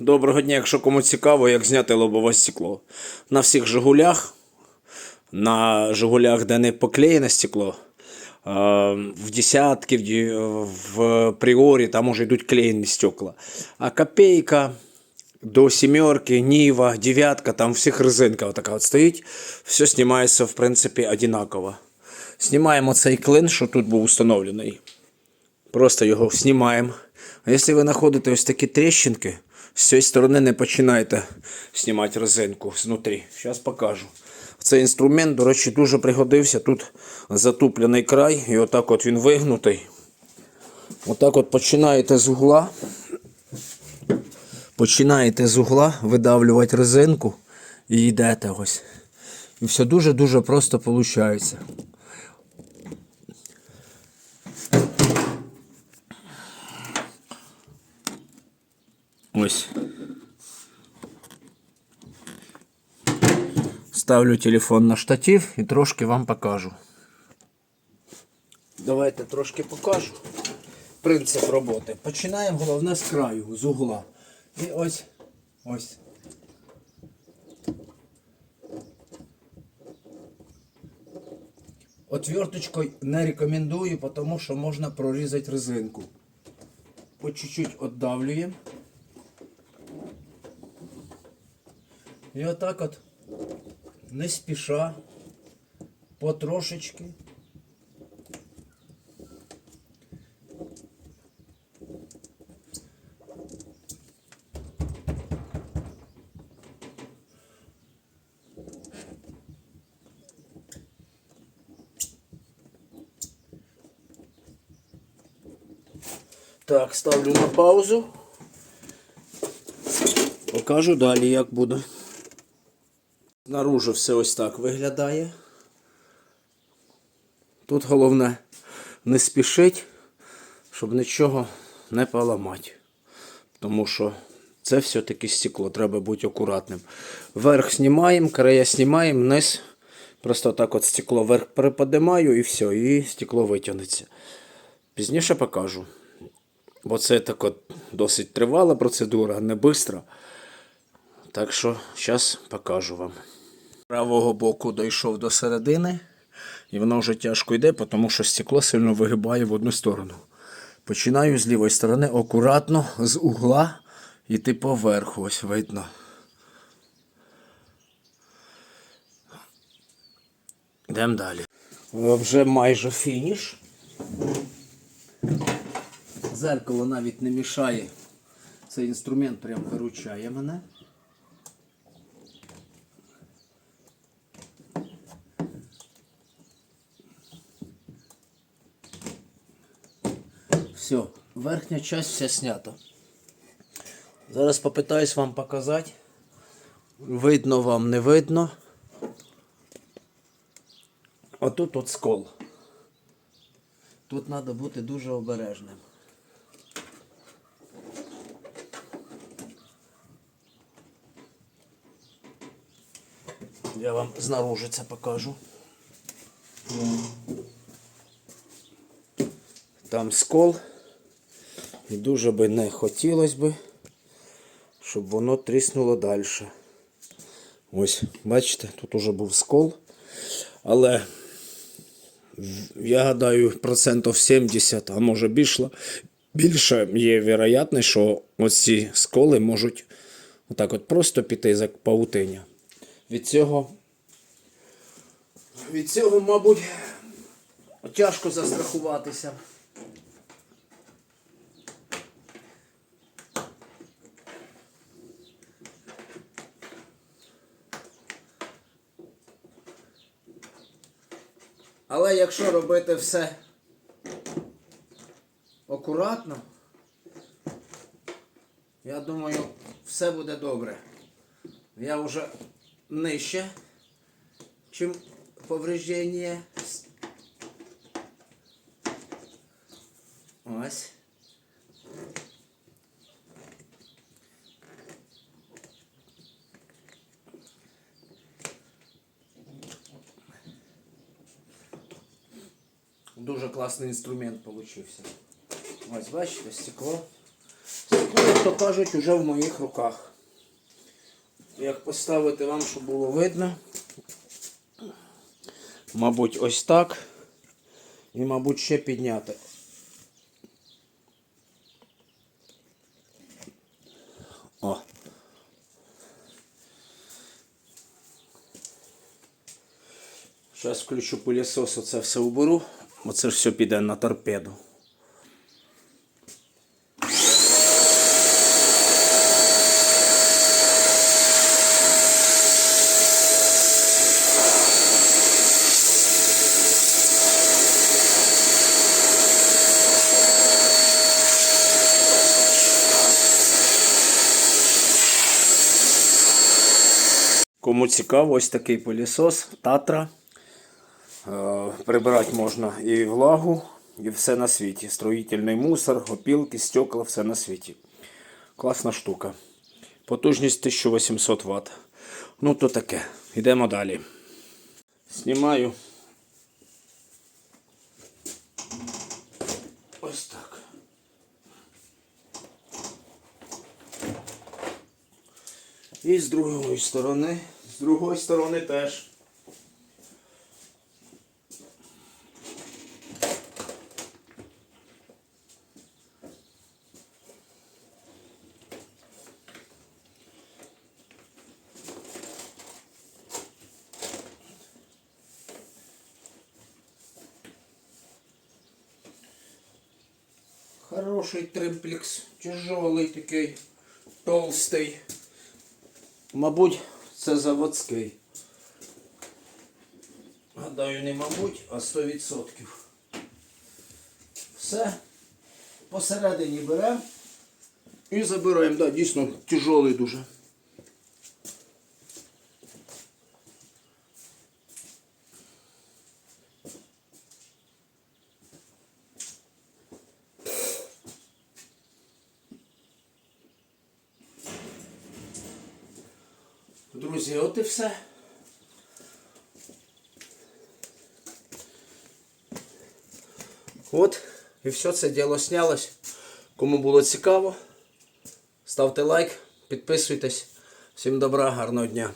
Доброго дня, якщо кому цікаво, як зняти лобове стекло. На всіх Жигулях, на Жигулях, де не поклеєне стекло, в десятки, в, пріорі там уже йдуть клеєні стекла. А копейка до сімерки, Ніва, дев'ятка, там всіх резинка отака от стоїть. Все знімається, в принципі, одинаково. Знімаємо цей клин, що тут був встановлений. Просто його знімаємо. А якщо ви знаходите ось такі тріщинки, з цієї сторони не починайте знімати резинку знутрі. Зараз покажу. Цей інструмент, до речі, дуже пригодився. Тут затуплений край, і отак от він вигнутий. Отак от починаєте з угла. Починаєте з угла видавлювати резинку і йдете ось. І все дуже-дуже просто виходить. Ось. Ставлю телефон на штатив і трошки вам покажу. Давайте трошки покажу. Принцип роботи. Починаємо головне з краю, з угла. І ось. Ось. Отверточкою не рекомендую, тому що можна прорізати резинку. По чуть-чуть віддавлюємо. І отак от не спіша, потрошечки. Так, ставлю на паузу. Покажу далі, як буде. Знаружи все ось так виглядає. Тут головне не спішить, щоб нічого не поламати. Тому що це все-таки стекло, треба бути акуратним. Верх знімаємо, края знімаємо, низ. Просто так от стекло вверх приподимаю і все, і стекло витягнеться. Пізніше покажу. Бо це так от досить тривала процедура, не швидка. Так що зараз покажу вам. Правого боку дійшов до середини, і воно вже тяжко йде, тому що стекло сильно вигибає в одну сторону. Починаю з лівої сторони акуратно, з угла йти поверху, ось видно. Йдемо далі. Вже майже фініш. Зеркало навіть не мішає. Цей інструмент прям виручає мене. Все, верхня часть вся снята. Зараз попитаюсь вам показати. Видно вам, не видно. Отут от скол. Тут треба бути дуже обережним. Я вам знаружи це покажу. Там скол. І дуже би не хотілося би, щоб воно тріснуло далі. Ось, бачите, тут уже був скол. Але я гадаю, процентів 70, а може більше, більше є вероятність, що оці сколи можуть отак от просто піти за паутиня. Від цього, від цього, мабуть, тяжко застрахуватися. Але якщо робити все акуратно, я думаю, все буде добре. Я вже нижче, чим повреждення. Ось. Дуже класний інструмент получився. Ось, бачите, стекло. Стекло як то кажуть, уже в моїх руках. Як поставити вам, щоб було видно. Мабуть, ось так. І, мабуть, ще підняти. О. Зараз включу пилісос, оце все уберу. Оце ж все піде на торпеду. Кому цікаво, ось такий пилісос Татра. Е, Прибирати можна і влагу, і все на світі. Строїтельний мусор, опілки, стекла, все на світі. Класна штука. Потужність 1800 Вт. Ну, то таке. Йдемо далі. Знімаю. Ось так. І з другої сторони. З другої сторони теж. Хороший тримплекс, тяжелий такий, толстий. Мабуть, це заводський. Гадаю, не мабуть, а 100%. Все. Посередині беремо і забираємо. Да, дійсно тяжелий дуже. Друзі, от і все. От, і все це діло снялось. Кому було цікаво, ставте лайк, підписуйтесь. Всім добра, гарного дня.